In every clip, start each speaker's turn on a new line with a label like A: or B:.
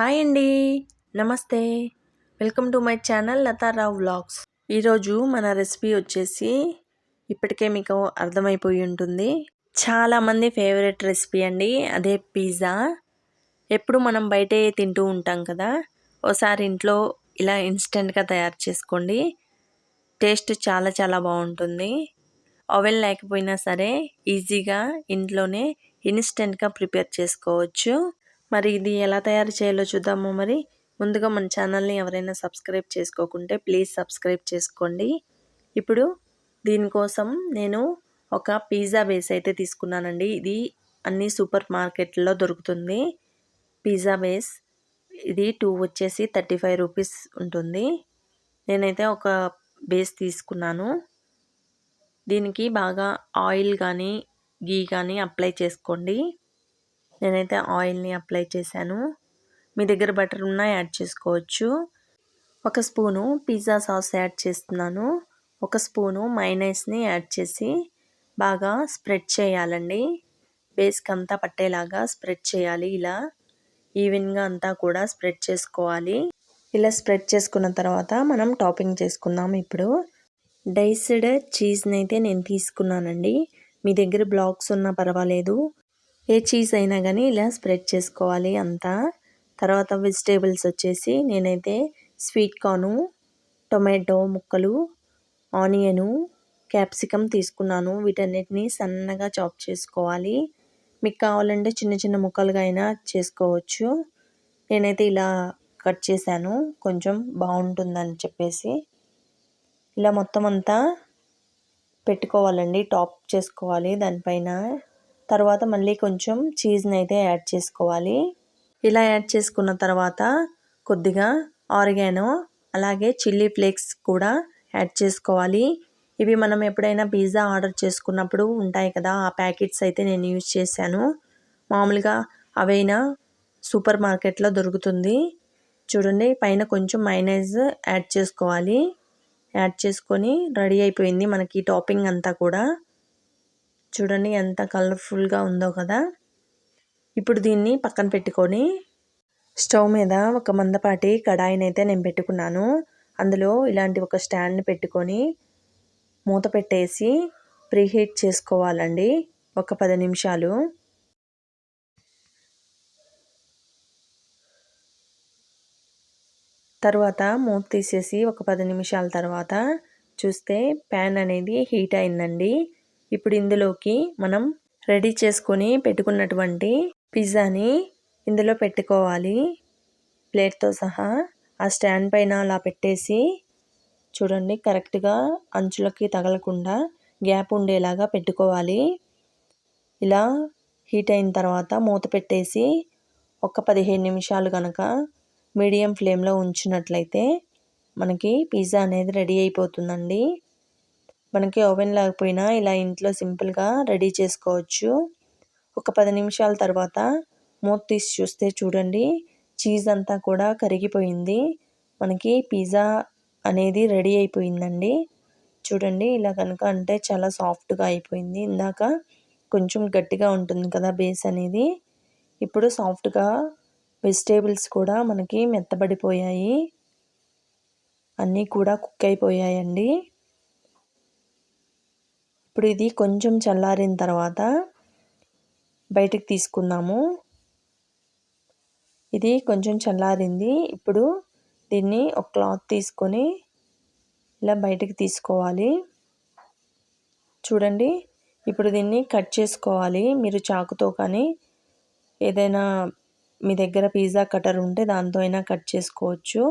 A: Hi అండి. నమస్తే. Welcome to my channel Latharao vlogs. ఈరోజు మన రెసిపీ వచ్చేసి ఇప్పటికే మీకు అర్థమైపోయి ఉంటుంది. చాలామంది ఫేవరెట్ రెసిపీ అండి. అదే పిజ్జా. ఎప్పుడు మనం బయటే తింటూ ఉంటాం కదా. ఓసారి ఇంట్లో ఇలా ఇన్స్టెంట్గా తయారు చేసుకోండి. టేస్ట్ చాలా చాలా బాగుంటుంది. ఓవెన్ లేకపోయినా సరే ఈజీగా ఇంట్లోనే ఇన్స్టెంట్గా ప్రిపేర్ చేసుకోవచ్చు. మరి ఇది ఎలా తయారు చేయాలో చూద్దాము మరి. ముందుగా మన ఛానల్ని ఎవరైనా సబ్స్క్రైబ్ చేసుకోకుంటే ప్లీజ్ సబ్స్క్రైబ్ చేసుకోండి. ఇప్పుడు దీనికోసం నేను ఒక పిజ్జా బేస్ అయితే తీసుకున్నానండి. ఇది అన్ని సూపర్ మార్కెట్లో దొరుకుతుంది. పిజ్జా బేస్ ఇది టూ వచ్చేసి థర్టీ ఫైవ్ రూపీస్ ఉంటుంది. నేనైతే ఒక బేస్ తీసుకున్నాను. దీనికి బాగా ఆయిల్ కానీ గీ కానీ అప్లై చేసుకోండి. నేనైతే ఆయిల్ని అప్లై చేశాను. మీ దగ్గర బటర్ ఉన్నా యాడ్ చేసుకోవచ్చు. ఒక స్పూను పిజ్జా సాస్ యాడ్ చేస్తున్నాను. ఒక స్పూను మైనైస్ని యాడ్ చేసి బాగా స్ప్రెడ్ చేయాలండి. బేస్కి అంతా పట్టేలాగా స్ప్రెడ్ చేయాలి ఇలా. ఈవెన్గా అంతా కూడా స్ప్రెడ్ చేసుకోవాలి. ఇలా స్ప్రెడ్ చేసుకున్న తర్వాత మనం టాపింగ్ చేసుకుందాం ఇప్పుడు. డైస్డ్ చీజ్ని అయితే నేను తీసుకున్నానండి. మీ దగ్గర బ్లాక్స్ ఉన్నా పర్వాలేదు. ఏ చీజ్ అయినా కానీ ఇలా స్ప్రెడ్ చేసుకోవాలి అంతా. తర్వాత వెజిటేబుల్స్ వచ్చేసి నేనైతే స్వీట్ కార్ను టొమాటో ముక్కలు ఆనియను క్యాప్సికమ్ తీసుకున్నాను. వీటన్నిటిని సన్నగా చాప్ చేసుకోవాలి. మీకు కావాలంటే చిన్న చిన్న ముక్కలుగా అయినా చేసుకోవచ్చు. నేనైతే ఇలా కట్ చేశాను. కొంచెం బాగుంటుందని చెప్పేసి. ఇలా మొత్తం అంతా పెట్టుకోవాలండి. టాప్ చేసుకోవాలి దానిపైన. తర్వాత మళ్ళీ కొంచెం చీజ్ని అయితే యాడ్ చేసుకోవాలి. ఇలా యాడ్ చేసుకున్న తర్వాత కొద్దిగా ఆరిగానో అలాగే చిల్లీ ఫ్లేక్స్ కూడా యాడ్ చేసుకోవాలి. ఇవి మనం ఎప్పుడైనా పిజ్జా ఆర్డర్ చేసుకున్నప్పుడు ఉంటాయి కదా ఆ ప్యాకెట్స్ అయితే నేను యూజ్ చేశాను. మామూలుగా అవైనా సూపర్ మార్కెట్లో దొరుకుతుంది. చూడండి పైన కొంచెం మైనైజ్ యాడ్ చేసుకోవాలి. యాడ్ చేసుకొని రెడీ అయిపోయింది మనకి టాపింగ్ అంతా కూడా. చూడండి ఎంత కలర్ఫుల్గా ఉందో కదా. ఇప్పుడు దీన్ని పక్కన పెట్టుకొని స్టవ్ మీద ఒక మందపాటి కడాయిని అయితే నేను పెట్టుకున్నాను. అందులో ఇలాంటి ఒక స్టాండ్ పెట్టుకొని మూత పెట్టేసి ప్రీహీట్ చేసుకోవాలండి. ఒక పది నిమిషాలు. తర్వాత మూత తీసేసి ఒక పది నిమిషాల తర్వాత చూస్తే ప్యాన్ అనేది హీట్ అయిందండి. ఇప్పుడు ఇందులోకి మనం రెడీ చేసుకొని పెట్టుకున్నటువంటి పిజ్జాని ఇందులో పెట్టుకోవాలి. ప్లేట్తో సహా ఆ స్టాండ్ పైన అలా పెట్టేసి చూడండి కరెక్ట్గా అంచులకి తగలకుండా గ్యాప్ ఉండేలాగా పెట్టుకోవాలి. ఇలా హీట్ అయిన తర్వాత మూత పెట్టేసి ఒక పదిహేను నిమిషాలు కనుక మీడియం ఫ్లేమ్లో ఉంచినట్లయితే మనకి పిజ్జా అనేది రెడీ అయిపోతుందండి. మనకి ఓవెన్ లేకపోయినా ఇలా ఇంట్లో సింపుల్గా రెడీ చేసుకోవచ్చు. ఒక పది నిమిషాల తర్వాత మూత తీసి చూస్తే చూడండి చీజ్ అంతా కూడా కరిగిపోయింది. మనకి పిజ్జా అనేది రెడీ అయిపోయిందండి. చూడండి ఇలా కనుక అంటే చాలా సాఫ్ట్గా అయిపోయింది. ఇందాక కొంచెం గట్టిగా ఉంటుంది కదా బేస్ అనేది. ఇప్పుడు సాఫ్ట్గా వెజిటేబుల్స్ కూడా మనకి మెత్తబడిపోయాయి. అన్నీ కూడా కుక్ అయిపోయాయండి. ఇప్పుడు ఇది కొంచెం చల్లారిన తర్వాత బయటికి తీసుకుందాము. ఇది కొంచెం చల్లారింది. ఇప్పుడు దీన్ని ఒక క్లాత్ తీసుకొని ఇలా బయటికి తీసుకోవాలి. చూడండి ఇప్పుడు దీన్ని కట్ చేసుకోవాలి. మీరు చాకుతో కానీ ఏదైనా మీ దగ్గర పిజ్జా కటర్ ఉంటే దాంతో అయినా కట్ చేసుకోవచ్చు.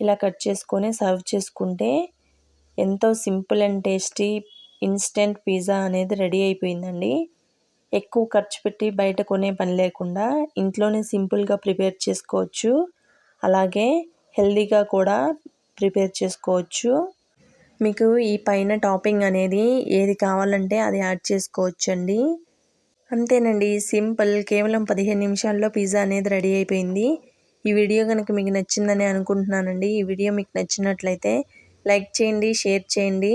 A: ఇలా కట్ చేసుకొని సర్వ్ చేసుకుంటే ఎంతో simple and tasty instant pizza అనేది రెడీ అయిపోయిందండి. ఎక్కువ ఖర్చు పెట్టి బయట కొనే పని లేకుండా ఇంట్లోనే సింపుల్గా ప్రిపేర్ చేసుకోవచ్చు. అలాగే హెల్దీగా కూడా ప్రిపేర్ చేసుకోవచ్చు. మీకు ఈ పైన టాపింగ్ అనేది ఏది కావాలంటే అది యాడ్ చేసుకోవచ్చండి. అంతేనండి సింపుల్ కేవలం పదిహేను నిమిషాల్లో పిజ్జా అనేది రెడీ అయిపోయింది. ఈ వీడియో కనుక మీకు నచ్చిందని అనుకుంటున్నానండి ఈ వీడియో మీకు నచ్చినట్లయితే లైక్ చేయండి షేర్ చేయండి.